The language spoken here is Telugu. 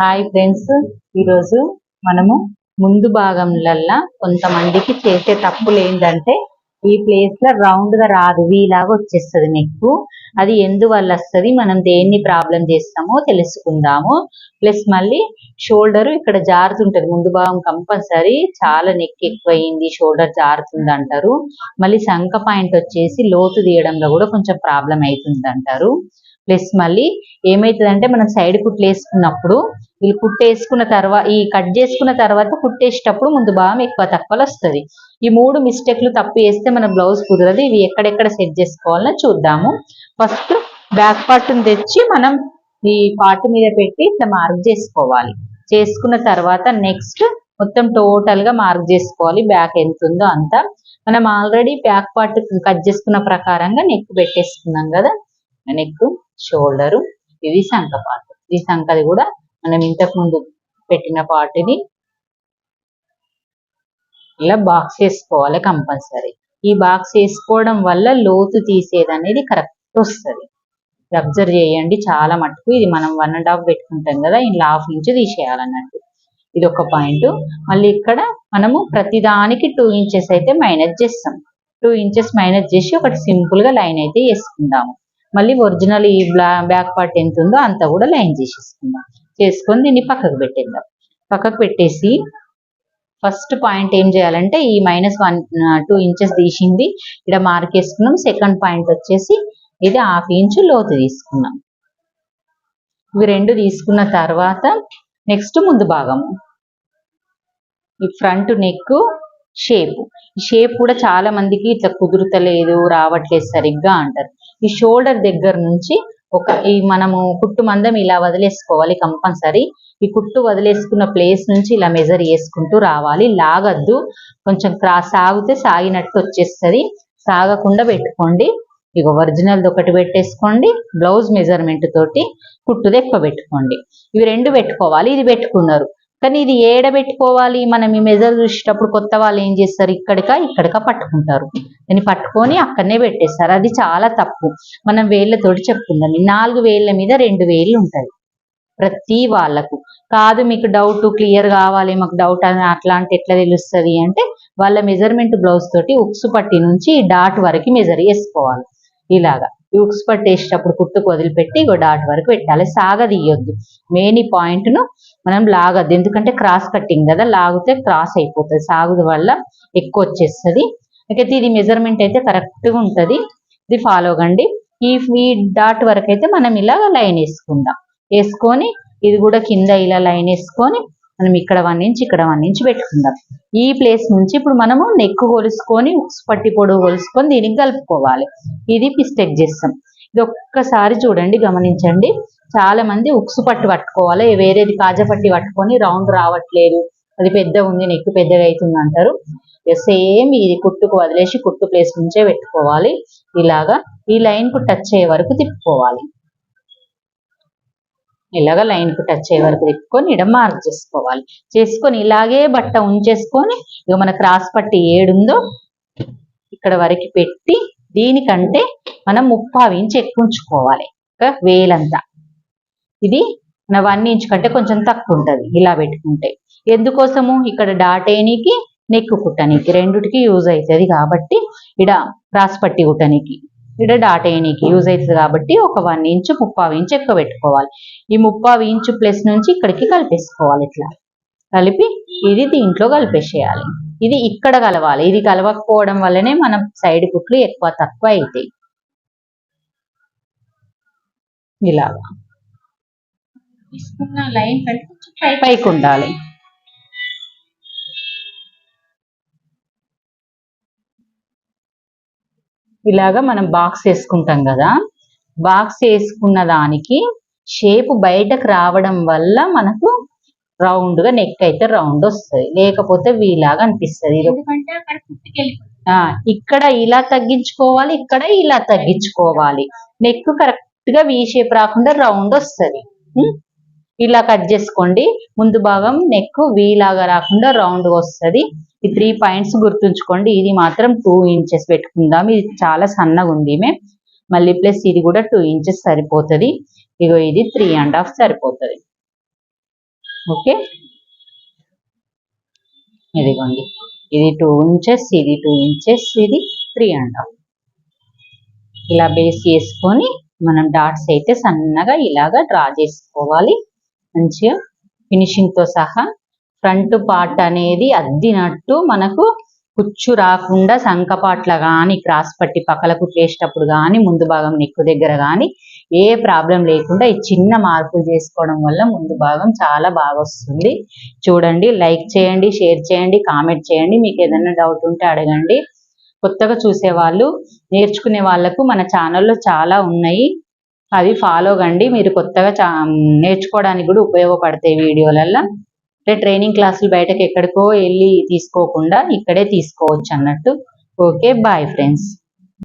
Hi friends. ఈరోజు మనము ముందు భాగంలల్లా కొంతమందికి చేసే తప్పులు ఏంటంటే ఈ ప్లేస్లో రౌండ్గా రాదు. వీలాగా వచ్చేస్తుంది నెక్కు అది ఎందువల్ల వస్తుంది? మనం దేన్ని ప్రాబ్లం చేస్తామో తెలుసుకుందాము. ప్లస్ మళ్ళీ షోల్డర్ ఇక్కడ జారుతుంటది. ముందు భాగం కంపల్సరీ చాలా నెక్ ఎక్కువైంది షోల్డర్ జారుతుంది అంటారు మళ్ళీ సంక పాయింట్ వచ్చేసి లోతు తీయడంలో కూడా కొంచెం ప్రాబ్లం అవుతుంది అంటారు ప్లస్ మళ్ళీ ఏమవుతుందంటే మనం సైడ్ కుట్లు వేసుకున్నప్పుడు వీళ్ళు కుట్టేసుకున్న తర్వాత ఈ కట్ చేసుకున్న తర్వాత కుట్టేసేటప్పుడు ముందు భాగం ఎక్కువ తక్కువలు వస్తుంది. ఈ మూడు మిస్టేక్లు తప్పు వేస్తే మన బ్లౌజ్ కుదరదు. ఇవి ఎక్కడెక్కడ సెట్ చేసుకోవాలని చూద్దాము. ఫస్ట్ బ్యాక్ పార్ట్ తెచ్చి మనం ఈ పార్ట్ మీద పెట్టి ఇట్లా మార్క్ చేసుకోవాలి. చేసుకున్న తర్వాత నెక్స్ట్ మొత్తం టోటల్గా మార్క్ చేసుకోవాలి. బ్యాక్ ఎంత ఉందో అంత. మనం ఆల్రెడీ బ్యాక్ పార్ట్ కట్ చేసుకున్న ప్రకారంగా నెక్ పెట్టేసుకున్నాం కదా. నెక్ షోల్డర్ ఇది సంక పార్ట్. ఈ సంకది కూడా మనం ఇంతకు ముందు పెట్టిన పార్ట్ని ఇలా బాక్స్ వేసుకోవాలి కంపల్సరీ. ఈ బాక్స్ వేసుకోవడం వల్ల లోతు తీసేది అనేది కరెక్ట్ వస్తుంది. అబ్జర్వ్ చేయండి చాలా మటుకు ఇది మనం వన్ అండ్ హాఫ్ పెట్టుకుంటాం కదా ఇలా హాఫ్ నుంచి తీసేయాలన్నట్టు. ఇది ఒక పాయింట్. మళ్ళీ ఇక్కడ మనము ప్రతిదానికి టూ ఇంచెస్ అయితే మైనస్ చేస్తాం. టూ ఇంచెస్ మైనస్ చేసి ఒకటి సింపుల్గా లైన్ అయితే వేసుకుందాము. మళ్ళీ ఒరిజినల్ ఈ బ్యాక్ పార్ట్ ఎంత ఉందో అంతా కూడా లైన్ చేసేసుకుందాం. చేసుకొని దీన్ని పక్కకు పెట్టేద్దాం. పక్కకు పెట్టేసి ఫస్ట్ పాయింట్ ఏం చేయాలంటే ఈ మైనస్ వన్ టూ ఇంచెస్ తీసింది. ఇక్కడ మార్క్ వేసుకున్నాం. సెకండ్ పాయింట్ వచ్చేసి ఇది హాఫ్ ఇంచ్ లోతు తీసుకున్నాం. ఇవి రెండు తీసుకున్న తర్వాత నెక్స్ట్ ముందు భాగము. ఈ ఫ్రంట్ నెక్ షేప్ ఈ షేప్ కూడా చాలా మందికి ఇట్లా కుదురుతలేదు రావట్లేదు సరిగ్గా అంటారు. ఈ షోల్డర్ దగ్గర నుంచి ఒక ఈ మనము కుట్టు మందం ఇలా వదిలేసుకోవాలి కంపల్సరీ. ఈ కుట్టు వదిలేసుకున్న ప్లేస్ నుంచి ఇలా మెజర్ చేసుకుంటూ రావాలి. లాగద్దు. కొంచెం క్రాస్ సాగితే సాగినట్టు వచ్చేస్తుంది. సాగకుండా పెట్టుకోండి. ఇక ఒరిజినల్ ఒకటి పెట్టేసుకోండి. బ్లౌజ్ మెజర్మెంట్ తోటి కుట్టుది ఎక్కువ పెట్టుకోండి. ఇవి రెండు పెట్టుకోవాలి. ఇది పెట్టుకున్నారు. కానీ ఇది ఏడ పెట్టుకోవాలి మనం ఈ మెజర్ చూసేటప్పుడు కొత్త వాళ్ళు ఏం చేస్తారు? ఇక్కడిక ఇక్కడిక పట్టుకుంటారు. దీన్ని పట్టుకొని అక్కడనే పెట్టేస్తారు. అది చాలా తప్పు. మనం వేళ్ళతోటి చెప్పుకుందాం నాలుగు వేళ్ళ మీద రెండు వేళ్ళు ఉంటాయి ప్రతి వాళ్ళకు. కాదు మీకు డౌట్ క్లియర్ కావాలి మాకు డౌట్ అని అట్లాంటి ఎట్లా తెలుస్తుంది అంటే వాళ్ళ మెజర్మెంట్ బ్లౌజ్ తోటి ఉక్సు పట్టి నుంచి డాట్ వరకు మెజర్ చేసుకోవాలి. ఇలాగా. యూక్స్ ఉక్స్ పట్టేసేటప్పుడు కుట్టుకు వదిలిపెట్టి ఇగో డాట్ వరకు పెట్టాలి. సాగదీయొద్దు. మెయిన్ ఈ పాయింట్ను మనం లాగద్దు. ఎందుకంటే క్రాస్ కట్టింగ్ కదా లాగితే క్రాస్ అయిపోతుంది. సాగుదు వల్ల ఎక్కువ వచ్చేస్తుంది. అయితే ఇది మెజర్మెంట్ అయితే కరెక్ట్గా ఉంటుంది. ఇది ఫాలో కండి. ఈ ఈ డాట్ వరకు అయితే మనం ఇలా లైన్ వేసుకుందాం. వేసుకొని ఇది కూడా కింద ఇలా లైన్ వేసుకొని మనం ఇక్కడ వన్ ఇంచ్ ఇక్కడ వన్ ఇంచ్ పెట్టుకుందాం. ఈ ప్లేస్ నుంచి ఇప్పుడు మనము నెక్ కొలుసుకొని ఉక్స్ పట్టి పొడవు కొలుసుకొని దీనికి కలుపుకోవాలి. ఇది పిస్టెక్ చేస్తాం ఇది ఒక్కసారి చూడండి గమనించండి. చాలా మంది ఉక్సు పట్టు పట్టుకోవాలి. వేరేది కాజా పట్టి పట్టుకొని రౌండ్ రావట్లేదు. అది పెద్ద ఉంది నెక్కు పెద్దగా అవుతుంది అంటారు. సేమ్ ఇది కుట్టుకు వదిలేసి కుట్టు ప్లేస్ నుంచే పెట్టుకోవాలి. ఇలాగా ఈ లైన్కు టచ్ అయ్యే వరకు తిప్పుకోవాలి. ఇలాగ లైన్కు టచ్ అయ్యే వరకు తిప్పుకొని ఇడ మార్క్ చేసుకోవాలి. చేసుకొని ఇలాగే బట్ట ఉంచేసుకొని ఇక మన క్రాస్ పట్టి ఏడుందో ఇక్కడ వరకు పెట్టి దీనికంటే మనం ముప్పావు ఇంచ్ ఎక్కువ ఉంచుకోవాలి. వేలంతా. ఇది మన వన్ ఇంచ్ కంటే కొంచెం తక్కువ ఉంటుంది ఇలా పెట్టుకుంటే. ఎందుకోసము? ఇక్కడ డాటేనికి నెక్కు కుట్టనికి రెండుటికి యూజ్ అవుతుంది కాబట్టి ఇడ క్రాస్ పట్టి కుట్టనికి. ఇక్కడ డాట్ వేయనీకి యూజ్ అవుతుంది కాబట్టి ఒక వన్ ఇంచు ముప్పావు ఇంచు ఎక్కువ పెట్టుకోవాలి. ఈ ముప్పావు ఇంచు ప్లస్ నుంచి ఇక్కడికి కలిపేసుకోవాలి ఇట్లా. కలిపి ఇది దీంట్లో కలిపేసేయాలి. ఇది ఇక్కడ కలవాలి. ఇది కలవకపోవడం వల్లనే మన సైడ్ కుట్లు ఎక్కువ తక్కువ అవుతాయి ఇలాగా. లైన్ పైకి ఉండాలి. ఇలాగా మనం బాక్స్ వేసుకుంటాం కదా. బాక్స్ వేసుకున్న దానికి షేప్ బయటకు రావడం వల్ల మనకు రౌండ్గా నెక్ అయితే రౌండ్ వస్తుంది. లేకపోతే వీలాగా అనిపిస్తుంది. ఇక్కడ ఇలా తగ్గించుకోవాలి ఇక్కడ ఇలా తగ్గించుకోవాలి. నెక్ కరెక్ట్గా వీ షేప్ రాకుండా రౌండ్ వస్తుంది. ఇలా కట్ చేసుకోండి. ముందు భాగం నెక్ వీ లాగా రాకుండా రౌండ్ వస్తుంది. ఈ త్రీ పాయింట్స్ గుర్తుంచుకోండి. ఇది మాత్రం టూ ఇంచెస్ పెట్టుకుందాం. ఇది చాలా సన్నగా ఉంది మేము మళ్ళీ ప్లస్ ఇది కూడా టూ ఇంచెస్ సరిపోతుంది. ఇగో ఇది త్రీ అండ్ హాఫ్ సరిపోతుంది. ఓకే ఇదిగోండి. ఇది టూ ఇంచెస్ ఇది టూ ఇంచెస్ ఇది త్రీ అండ్ హాఫ్ ఇలా బేస్ చేసుకొని మనం డాట్స్ అయితే సన్నగా ఇలాగా డ్రా చేసుకోవాలి. మంచిగా ఫినిషింగ్తో సహా ఫ్రంట్ పార్ట్ అనేది అద్దినట్టు మనకు కుచ్చు రాకుండా సంకపాట్ల కానీ క్రాస్ పట్టి పక్కలకు చేసేటప్పుడు కానీ ముందు భాగం నెక్కు దగ్గర కానీ ఏ ప్రాబ్లం లేకుండా ఈ చిన్న మార్పులు చేసుకోవడం వల్ల ముందు భాగం చాలా బాగా వస్తుంది. చూడండి లైక్ చేయండి షేర్ చేయండి కామెంట్ చేయండి. మీకు ఏదైనా డౌట్ ఉంటే అడగండి. కొత్తగా చూసే వాళ్ళు నేర్చుకునే వాళ్ళకు మన ఛానల్లో చాలా ఉన్నాయి. అవి ఫాలో కండి. మీరు కొత్తగా చా నేర్చుకోవడానికి కూడా ఉపయోగపడతాయి వీడియోలల్లో. అంటే ట్రైనింగ్ క్లాసులు బయటకు ఎక్కడికో వెళ్ళి తీసుకోకుండా ఇక్కడే తీసుకోవచ్చు అన్నట్టు. Okay bye friends